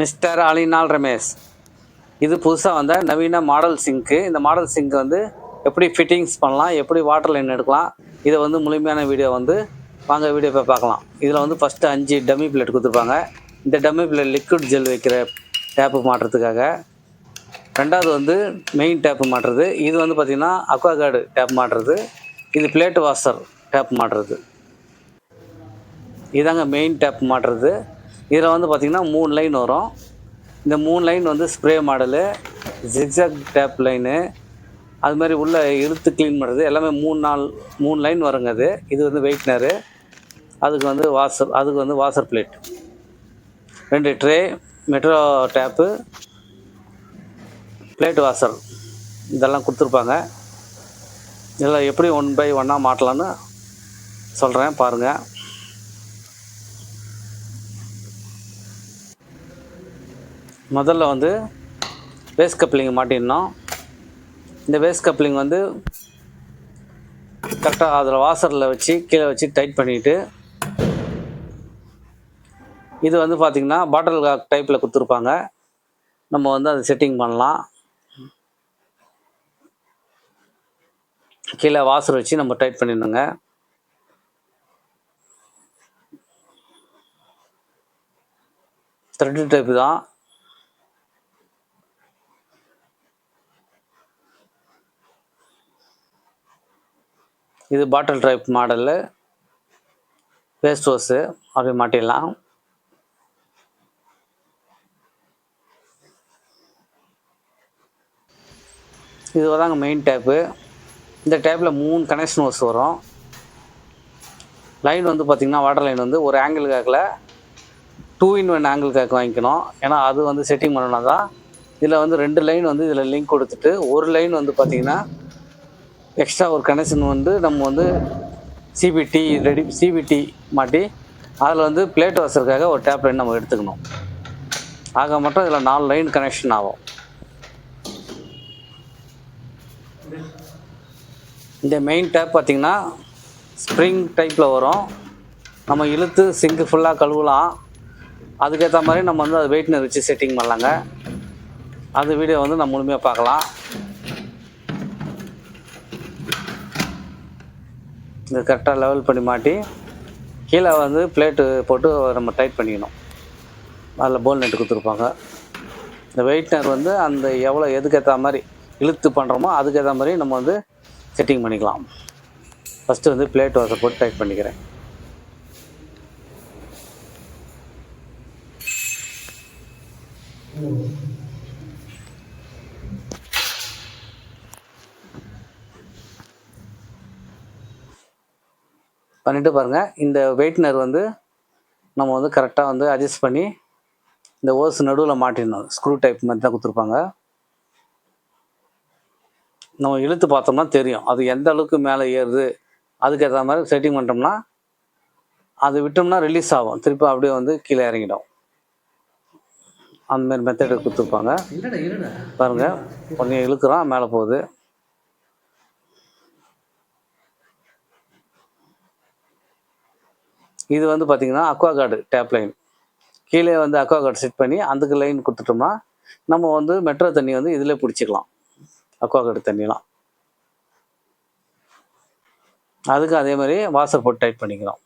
Mister அலினால் Ramesh. இது புதுசாக வந்த நவீன மாடல் சிங்க்கு இந்த மாடல் சிங்க் வந்து எப்படி ஃபிட்டிங்ஸ் பண்ணலாம் எப்படி வாட்டர் லைன் எடுக்கலாம் இதை வந்து முழுமையான வீடியோ வந்து வாங்க வீடியோ போய் பார்க்கலாம். இதில் வந்து ஃபஸ்ட்டு அஞ்சு டம்மி பிளேட் கொடுத்துருப்பாங்க. இந்த டம்மி பிளேட் லிக்விட் ஜெல் வைக்கிற டேப்பு மாட்டுறதுக்காக ரெண்டாவது வந்து மெயின் டேப்பு மாட்டுறது இது வந்து பார்த்திங்கன்னா அக்வாகார்டு டேப் மாட்டுறது இது பிளேட் வாஷர் டேப் மாட்டுறது இதாங்க மெயின் டேப் மாட்டுறது இதில் வந்து பார்த்திங்கன்னா மூணு லைன் வரும். இந்த மூணு லைன் வந்து spray model zigzag tape line அது மாதிரி உள்ளே இழுத்து க்ளீன் பண்ணுறது. எல்லாமே மூணு நாள் மூணு லைன் வருங்க அது. இது வந்து வெயிட்னரு. அதுக்கு வந்து வாஷர் அதுக்கு வந்து வாஷர் பிளேட். ரெண்டு tray metro tape plate washer இதெல்லாம் கொடுத்துருப்பாங்க. இதில் எப்படி ஒன் பை ஒன்னாக மாட்டலான்னு சொல்கிறேன் பாருங்கள் முதல்ல வந்து வேஸ்ட் கப்ளிங் மாட்டிடணும். இந்த வேஸ்ட் கப்ளிங் வந்து கரெக்டாக அதில் வாசரில் வச்சு கீழே வச்சு டைட் பண்ணிவிட்டு இது வந்து பார்த்திங்கன்னா பாட்டில் டைப்பில் கொடுத்துருப்பாங்க. நம்ம வந்து அதை செட்டிங் பண்ணலாம். கீழே வாசர் வச்சு நம்ம டைட் பண்ணிடணுங்க. த்ரெட்டு டைப்பு தான். இது bottle type model waste hose அப்படி மாட்டிடலாம். இது தாங்க மெயின் டேப்பு இந்த டேப்பில் மூணு கனெக்ஷன் ஹோஸ் வரும். லைன் வந்து பார்த்திங்கன்னா வாட்டர் லைன் வந்து ஒரு ஆங்கிள் கேக்கில் two in one angle cake வாங்கிக்கணும். ஏன்னா அது வந்து செட்டிங் பண்ணணும் தான் இதில் வந்து ரெண்டு லைன் வந்து இதில் லிங்க் கொடுத்துட்டு ஒரு லைன் வந்து பார்த்திங்கன்னா எக்ஸ்ட்ரா ஒரு கனெக்ஷன் வந்து நம்ம வந்து சிபிடி ரெடி சிபிடி மாட்டி அதில் வந்து பிளேட் வாசருக்காக ஒரு டேப் லைன் நம்ம எடுத்துக்கணும். ஆக மட்டும் இதில் நாலு லைன் கனெக்ஷன் ஆகும். இந்த மெயின் டேப் பார்த்திங்கன்னா ஸ்ப்ரிங் டைப்பில் வரும். நம்ம இழுத்து சிங்கு ஃபுல்லாக கழுவலாம். அதுக்கேற்ற மாதிரி நம்ம வந்து அது வெயிட்னர் வச்சு செட்டிங் பண்ணலாங்க. அது வீடியோ வந்து நம்ம முழுமையாக பார்க்கலாம். இது கரெக்டாக லெவல் பண்ணி மாட்டி கீழே வந்து பிளேட்டு போட்டு நம்ம டைட் பண்ணிக்கணும். அதில் போல் நெட்டு கொடுத்துருப்பாங்க. இந்த வெயிட்னர் வந்து அந்த எவ்வளோ எதுக்கேற்ற மாதிரி இழுத்து பண்ணுறோமோ அதுக்கேற்ற மாதிரி நம்ம வந்து செட்டிங் பண்ணிக்கலாம். ஃபஸ்ட்டு வந்து பிளேட் வாசை போட்டு டைட் பண்ணிக்கிறேன். பண்ணிவிட்டு பாருங்கள் இந்த வெயிட்னர் வந்து நம்ம வந்து கரெக்டாக வந்து அட்ஜஸ்ட் பண்ணி இந்த ஓஸ் நடுவில் மாட்டிடணும். ஸ்க்ரூ டைப் மாதிரி தான் கொடுத்துருப்பாங்க. நம்ம இழுத்து பார்த்தோம்னா தெரியும். அது எந்த அளவுக்கு மேலே ஏறுது அதுக்கேற்ற மாதிரி செட்டிங் பண்ணிட்டோம்னா அது விட்டோம்னா ரிலீஸ் ஆகும். திருப்பி அப்படியே வந்து கீழே இறங்கிடும். அந்த மாதிரி மெத்தடு கொடுத்துருப்பாங்க. பாருங்கள் கொஞ்சம் இழுக்கிறோம் மேலே போகுது. இது வந்து பார்த்திங்கன்னா அக்வா கார்டு டேப் லைன் கீழே வந்து அக்வா கார்டு செட் பண்ணி அதுக்கு லைன் கொடுத்துட்டோம்னா நம்ம வந்து மெட்ரோ தண்ணி வந்து இதில் பிடிச்சிக்கலாம். அக்வா கார்டு தண்ணிலாம். அதுக்கு அதே மாதிரி வாசர் போட்டு டைட் பண்ணிக்கிறோம்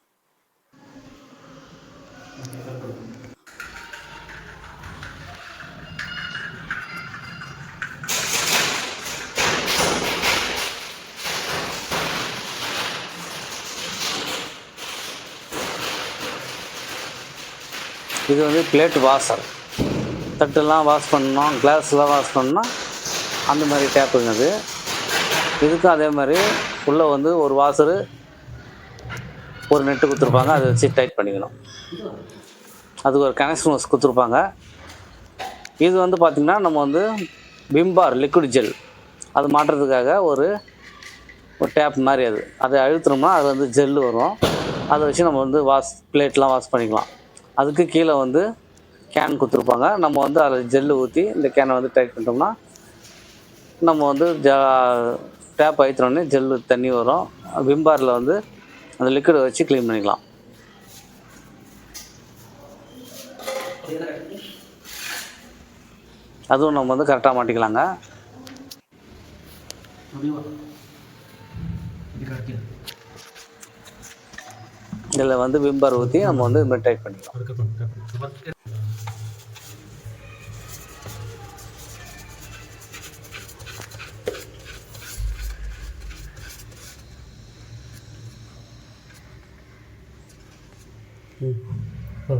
இது வந்து பிளேட் வாஷர் தட்டெல்லாம் வாஷ் பண்ணணும் கிளாஸ்லாம் வாஷ் பண்ணணும் அந்த மாதிரி டேப்புங்க அது இதுக்கும் அதே மாதிரி உள்ளே வந்து ஒரு வாசரு ஒரு நெட்டு கொடுத்துருப்பாங்க. அதை வச்சு டைட் பண்ணிக்கணும். அதுக்கு ஒரு கனெக்ஷன் ஹோஸ் கொடுத்துருப்பாங்க. இது வந்து பார்த்திங்கன்னா நம்ம வந்து பிம்பார் லிக்விட் ஜெல் அது மாட்டுறதுக்காக ஒரு ஒரு டேப் மாதிரி அது. அதை அழுத்துனோம்னா அது வந்து ஜெல்லு வரும். அதை வச்சு நம்ம வந்து வாஷ் பிளேட்லாம் வாஷ் பண்ணிக்கலாம். அதுக்கு கீழே வந்து கேன் கொடுத்துருப்பாங்க. நம்ம வந்து அதில் ஜெல்லு ஊற்றி இந்த கேனை வந்து டைட் பண்ணிட்டோம்னா நம்ம வந்து ஜ டேப் அழுத்தினோடனே ஜெல்லு தண்ணி வரும். விம்பாரில் வந்து அந்த லிக்விடை வச்சு க்ளீன் பண்ணிக்கலாம். அதுவும் நம்ம வந்து கரெக்டாக மாட்டிக்கலாங்க. இது இதில் வந்து விம்பர் ஊற்றி நம்ம வந்து இது மாதிரி டைட் பண்ணிக்கலாம்.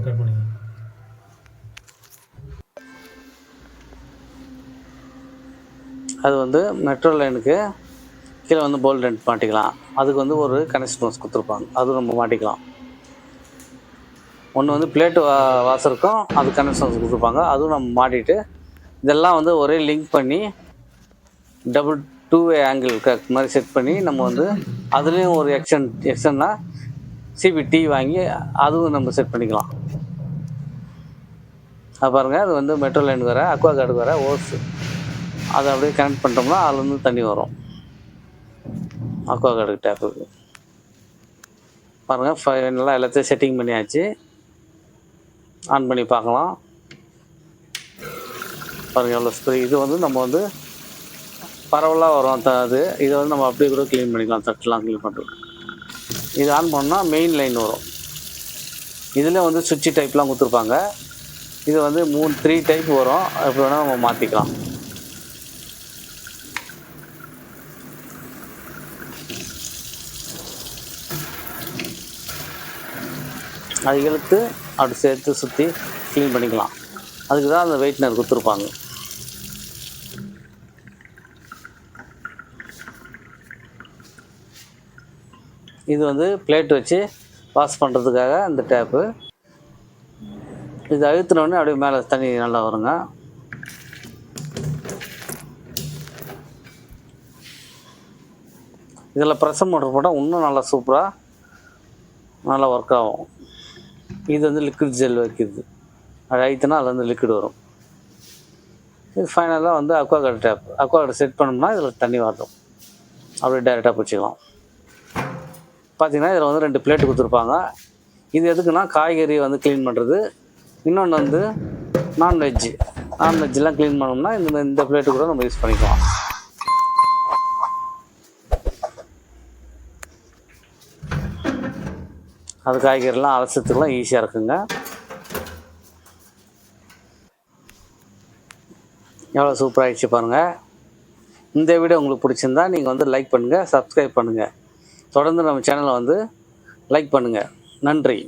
கட் பண்ணிங்க அது வந்து மெட்ரோ லைனுக்கு கீழே வந்து போல்ட் மாட்டிக்கலாம். அதுக்கு வந்து ஒரு கனெக்ஷன் பாக்ஸ் கொடுத்துருப்பாங்க. அதுவும் நம்ம மாட்டிக்கலாம். ஒன்று வந்து பிளேட்டு வா வாசருக்கும் அது கனெக்ஷன்ஸ் கொடுத்துருப்பாங்க. அதுவும் நம்ம மாட்டிட்டு இதெல்லாம் வந்து ஒரே லிங்க் பண்ணி டபுள் டூ வே ஆங்கிள் மாதிரி செட் பண்ணி நம்ம வந்து அதுலேயும் ஒரு எக்ஸ்டன் சிபி சிபிடி வாங்கி அதுவும் நம்ம செட் பண்ணிக்கலாம். அது பாருங்கள் அது வந்து மெட்ரோ லைன் வேறு அக்வா கார்டு வேறு ஓஸ். அதை அப்படியே கனெக்ட் பண்ணிட்டோம்னா அதுலேருந்து தண்ணி வரும். அக்வா கார்டு டேப்புக்கு பாருங்கள் ஃபைனலாக எல்லாத்தையும் செட்டிங் பண்ணியாச்சு. ஆன் பண்ணி பார்க்கலாம். பாருங்கள் எவ்வளோ ஸ்ப்ரே இது வந்து நம்ம வந்து பரவலாக வரும் த அது. இதை வந்து நம்ம அப்படியே கூட க்ளீன் பண்ணிக்கலாம் தட்டெலாம் க்ளீன் பண்ணுறோம் இது ஆன் பண்ணால் மெயின் லைன் வரும். இதில் வந்து சுவிட்சு டைப்லாம் கொடுத்துருப்பாங்க. இது வந்து மூணு த்ரீ டைப் வரும். எப்படி வேணால் நம்ம மாற்றிக்கலாம் அது இழுத்து அப்படி சேர்த்து சுற்றி க்ளீன் பண்ணிக்கலாம். அதுக்கு தான் அந்த வெயிட்னர் கொடுத்துருப்பாங்க. இது வந்து பிளேட் வச்சு வாஷ் பண்ணுறதுக்காக இந்த டேப்பு இது அழுத்தினோடனே அப்படியே மேலே தண்ணி நல்லா வருங்க. இதில் ப்ரெஷர் மோட்டர் போட்டால் இன்னும் நல்லா சூப்பராக நல்லா ஒர்க் ஆகும். இது வந்து லிக்விட் ஜெல் வைக்கிறது. அது அழுத்தினா அதில் வந்து லிக்விட் வரும். இது ஃபைனலாக வந்து aqua card tap aqua card set பண்ணோம்னா இதில் தண்ணி வரும் அப்படியே டைரெக்டாக பிடிச்சிக்கலாம். பார்த்தீங்கன்னா இதில் வந்து ரெண்டு பிளேட் கொடுத்துருப்பாங்க. இது எதுக்குன்னா காய்கறி வந்து க்ளீன் பண்ணுறது இன்னொன்று வந்து நான்வெஜ்ஜு நான்வெஜ்லாம் க்ளீன் பண்ணோம்னா இந்த இந்த பிளேட்டு கூட நம்ம யூஸ் பண்ணிக்கலாம். அது காய்கறிலாம் அலசத்துக்கெலாம் ஈஸியாக இருக்குங்க. எவ்வளோ சூப்பராகிடுச்சு பாருங்கள் இந்த வீடியோ உங்களுக்கு பிடிச்சிருந்தா நீங்கள் வந்து லைக் பண்ணுங்கள் சப்ஸ்கிரைப் பண்ணுங்கள் தொடர்ந்து நம்ம சேனலை வந்து லைக் பண்ணுங்கள் நன்றி.